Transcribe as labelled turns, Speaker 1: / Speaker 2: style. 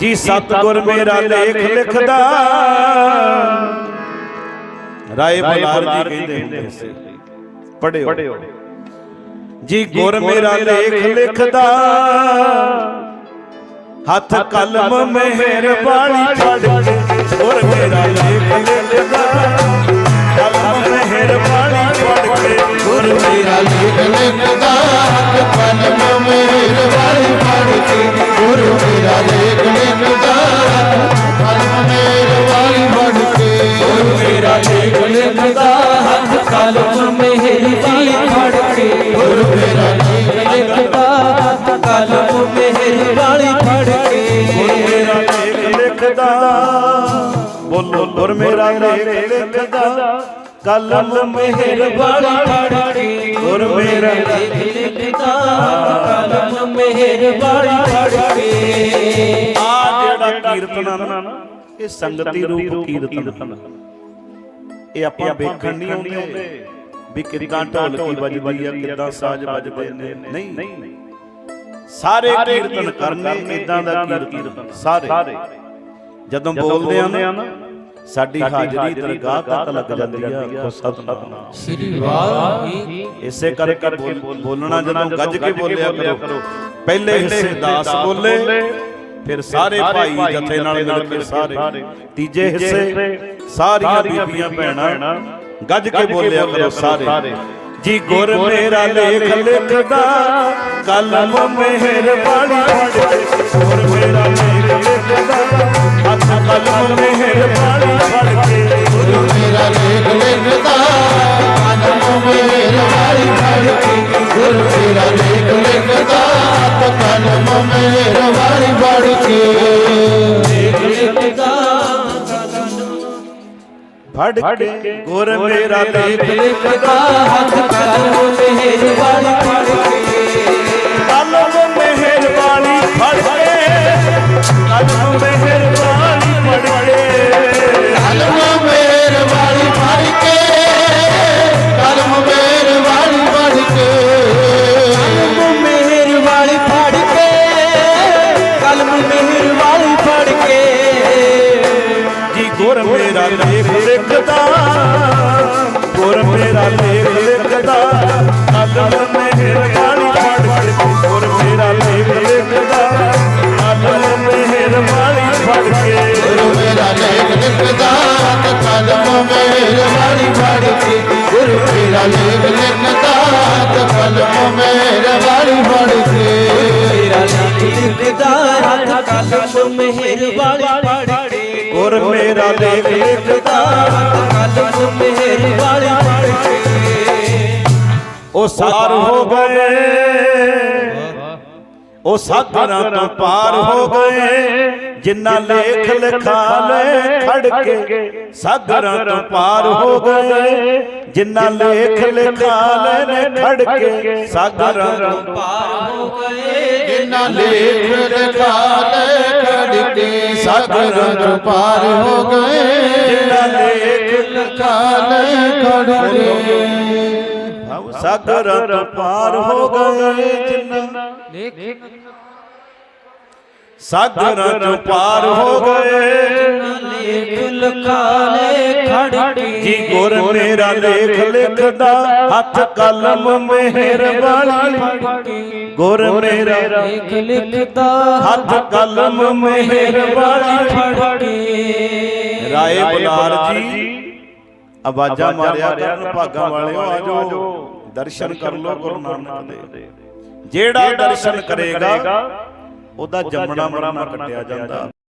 Speaker 1: ਜੀ ਸਤਗੁਰ ਮੇਰਾ ਲੇਖ ਲਿਖਦਾ। ਰਾਏ ਬਲਾਰ ਜੀ ਕਹਿੰਦੇ ਹੁੰਦੇ ਸੀ। ਪੜਿਓ ਜੀ ਗੁਰ ਮੇਰਾ ਲੇਖ ਲਿਖਦਾ। ਹੱਥ ਕਲਮ ਮਿਹਰਬਾਨੀ ਫੜ ਕੇ ਗੁਰ ਮੇਰਾ ਲੇਖ ਲਿਖਦਾ। ਕਲਮ ਮਿਹਰਬਾਨੀ ਫੜ ਕੇ ਗੁਰ ਮੇਰਾ
Speaker 2: ਲੇਖ ਲਿਖਦਾ। ਹੱਥ ਕਲਮ ਵਾਲੀ ਪੜ ਕੇ ਗੁਰੂ ਮੇਰਾ ਲੇਖ ਲਿਖਦਾ ਕਲਮ ਮੇਰ ਵਾਲੀ ਪੜ ਕੇ ਗੁਰੂ
Speaker 3: ਮੇਰਾ ਲੇਖ ਲਿਖਦਾ ਹੱਥ ਕਲਮ ਮਿਹਰ ਵਾਲੀ ਫੜ ਕੇ ਗੁਰੂ ਮੇਰਾ ਲੇਖ ਲਿਖਦਾ ਹੱਥ ਕਲਮ ਮਿਹਰ ਵਾਲੀ ਫੜ ਕੇ
Speaker 1: ਮੇਰਾ ਲੇਖ ਲਿਖਦਾ ਬੋਲੋ ਗੁਰ ਮੇਰਾ ਲੇਖ ਲਿਖਦਾ ਕਲਮ ਮਿਹਰਬਾਨੀ
Speaker 3: ਫੜ ਕੇ
Speaker 1: ਗੁਰ ਮੇਰਾ
Speaker 3: ਲੇਖ ਲਿਖਦਾ ਕਲਮ ਮਿਹਰ ਵਾਲੀ ਫੜ ਕੇ।
Speaker 1: ਆ ਜਿਹੜਾ ਕੀਰਤਨ ਆ ਨਾ ਇਹ ਸੰਗਤੀ ਰੂਪ ਕੀਰਤਨ ਇਹ ਆਪਾਂ ਵੇਖਣ ਨਹੀਂ ਆਉਂਦੇ ਵੀ ਕਿੱਦਾਂ ਢੋਲਕੀ ਵੱਜਦੀ ਆ ਕਿੱਦਾਂ ਸਾਜ਼ ਵੱਜਦੇ ਨੇ। ਨਹੀਂ। ਸਾਰੇ ਕੀਰਤਨ ਕਰਨੇ ਇਦਾਂ ਦਾ ਕੀਰਤਨ। ਸਾਰੇ। ਜਦੋਂ ਬੋਲਦੇ ਆ ਨਾ ਸਾਡੀ ਹਾਜ਼ਰੀ ਦਰਗਾਹ ਤੱਕ ਲੱਗ ਜਾਂਦੀ ਆ। ਆਖੋ ਸਤਨਾਮ।
Speaker 3: ਸ੍ਰੀ ਵਾਹਿਗੁਰੂ
Speaker 1: ਇਸੇ ਕਰਕੇ ਬੋਲ- ਬੋਲਣਾ ਜਦੋਂ ਗੱਜ ਕੇ ਬੋਲਿਆ ਕਰੋ। ਪਹਿਲੇ ਹਿੱਸੇ ਦਾਸ ਬੋਲੇ ਫਿਰ ਸਾਰੇ ਭਾਈ ਜਥੇ ਨਾਲ ਮਿਲ ਕੇ ਸਾਰੇ। ਤੀਜੇ ਹਿੱਸੇ ਸਾਰੀਆਂ ਬੀਬੀਆਂ ਭੈਣਾਂ ਗੱਜ ਕੇ ਬੋਲਿਆ ਕਰੋ ਸਾਰੇ। ਜੀ ਗੁਰ ਮੇਰਾ ਲੇਖ ਲਿਖਦਾ ਕਲਮ ਮਿਹਰਬਾਨੀ ਗੁਰ ਫੜ ਕੇ
Speaker 2: ਗੁਰ ਮੇਰਾ ਲੇਖ ਲਿਖਦਾ
Speaker 3: ਹੱਥ ਕਲਮ ਮਿਹਰ ਵਾਲੀ ਫੜ ਕੇ
Speaker 1: ਕਲਮ ਮਿਹਰਬਾਨੀ ਫੜ ਕੇ ਕਲਮ ਮਿਹਰਬਾਨੀ ਫੜ ਕੇ
Speaker 2: ਕਲਮ ਮੇਰ ਵਾਲੀ ਪੜ ਕੇ ਕਲਮ ਮੇਰ ਵਾਲੀ ਪੜ ਕੇ
Speaker 3: ਕਲਮ ਮਿਹਰ ਵਾਲੀ ਫੜ ਕੇ ਕਲਮ ਮਿਹਰ ਵਾਲੀ ਫੜ ਕੇ
Speaker 1: ਜੀ ਗੁਰ ਮੇਰਾ ਲੇਖ ਲਿਖਦਾ ਗੁਰ ਮੇਰਾ ਲੇਖ ਲਿਖਦਾ ਕਲਮ ਮਿਹਰਬਾਨੀ ਫੜ ਕੇ ਗੁਰ ਮੇਰਾ ਲੇਖ ਲਿਖਦਾ ਕਲਮ ਮਿਹਰਬਾਨੀ ਫੜ ਕੇ
Speaker 2: ਗੁਰੂ ਮੇਰਾ ਲੇਖ ਲਿਖਦਾ ਤੇ ਕਲਮ ਮੇਰ ਵਾਲੀ ਪੜ ਕੇ ਗੁਰੂ ਮੇਰਾ ਲੇਖ ਲਿਖਦਾ ਤੇ ਕਲਮ ਮੇਰ ਵਾਲੀ ਪੜ ਕੇ
Speaker 3: ਮੇਰਾ ਲੇਖ ਲਿਖਦਾ ਹੱਥ ਕਲਮ ਮਿਹਰ ਵਾਲੀ
Speaker 1: ਉਹ ਸਾਰ ਹੋ ਗਏ। ਉਹ ਸਾਗਰਾਂ ਤੋਂ ਪਾਰ ਹੋ ਗਏ। ਜਿਨ੍ਹਾਂ ਲੇਖ ਲਿਖਾ ਲੈ ਖੜ ਕੇ ਸਾਗਰਾਂ ਤੋਂ ਪਾਰ ਹੋ ਗਏ। ਜਿਨ੍ਹਾਂ ਲੇਖ ਲਿਖਾ ਲੈ ਨੇ ਖੜ ਕੇ ਸਾਗਰਾਂ ਤੋਂ
Speaker 3: ਪਾਰ ਹੋ ਗਏ।
Speaker 2: ਜਿਨ੍ਹਾਂ ਲੇਖ ਲਿਖਾ ਲੈ ਖੜ ਕੇ ਸਾਗਰਾਂ ਤੋਂ ਪਾਰ ਹੋ ਗਏ।
Speaker 1: ਜਿਨ੍ਹਾਂ ਲੇਖ
Speaker 2: ਲਿਖਾ ਲੈ ਖੜ ਕੇ
Speaker 1: ਸਾਗਰਾਂ ਤੋਂ ਪਾਰ ਹੋ ਗਏ ਜਿਨ੍ਹਾਂ ਸਾਗਰਾਂ ਤੋਂ ਪਾਰ ਹੋ ਗਏ
Speaker 3: ਲੇਖ ਲਖਾਲੇ ਖੜ
Speaker 1: ਜੀ ਗੁਰ ਮੇਰਾ ਲੇਖ ਲਿਖਦਾ, ਹੱਥ ਕਲਮ ਮਿਹਰਬਾਨੀ। ਗੁਰ ਮੇਰਾ
Speaker 3: ਲੇਖ ਲਿਖਦਾ
Speaker 1: ਹੱਥ ਕਲਮ ਮਿਹਰਬਾਨੀ।
Speaker 3: ਫੜ
Speaker 1: ਰਾਏ ਬੁਲਾਰ ਜੀ। ਆਵਾਜ਼ਾਂ ਮਾਰਿਆ ਕਰਨ ਭਾਗਾਂ ਵਾਲਿਓ ਆਜੋ ਦਰਸ਼ਨ ਕਰ ਲੋ ਗੁਰੂ ਨਾਨਕ ਦੇ। ਜਿਹੜਾ ਦਰਸ਼ਨ ਕਰੇਗਾ ਉਹਦਾ ਜੰਮਣਾ ਮਰਨਾ ਕੱਟਿਆ ਜਾਂਦਾ।